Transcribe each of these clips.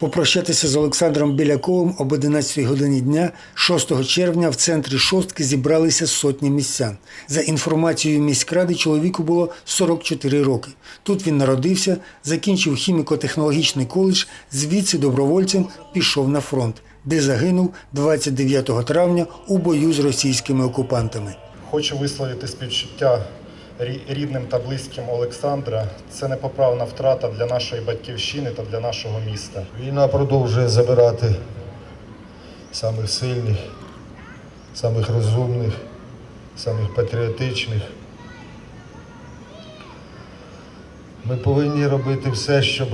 Попрощатися з Олександром Біляковим об 11 годині дня 6 червня в центрі шостки зібралися сотні містян. За інформацією міськради, чоловіку було 44 роки. Тут він народився, закінчив хіміко-технологічний коледж, звідси добровольцем пішов на фронт, де загинув 29 травня у бою з російськими окупантами. Хочу висловити співчуття рідним та близьким Олександра. Це непоправна втрата для нашої батьківщини та для нашого міста. Війна продовжує забирати самих сильних, самих розумних, самих патріотичних. Ми повинні робити все, щоб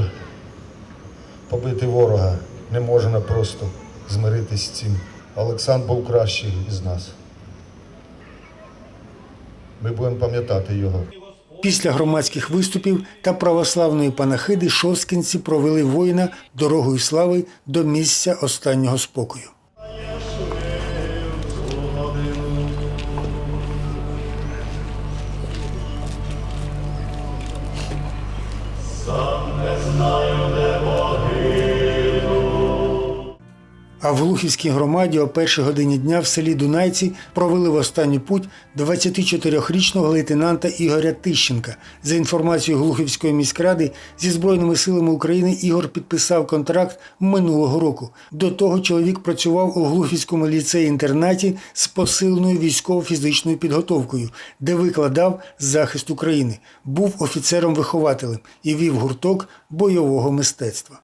побити ворога. Не можна просто змиритися з цим. Олександр був кращий із нас. Ми будемо пам'ятати його. Після громадських виступів та православної панахиди шосткінці провели воїна дорогою слави до місця останнього спокою. А в Глухівській громаді о першій годині дня в селі Дунайці провели в останню путь 24-річного лейтенанта Ігоря Тищенка. За інформацією Глухівської міськради, зі Збройними силами України Ігор підписав контракт минулого року. До того чоловік працював у Глухівському ліцеї-інтернаті з посиленою військово-фізичною підготовкою, де викладав захист України. Був офіцером-вихователем і вів гурток бойового мистецтва.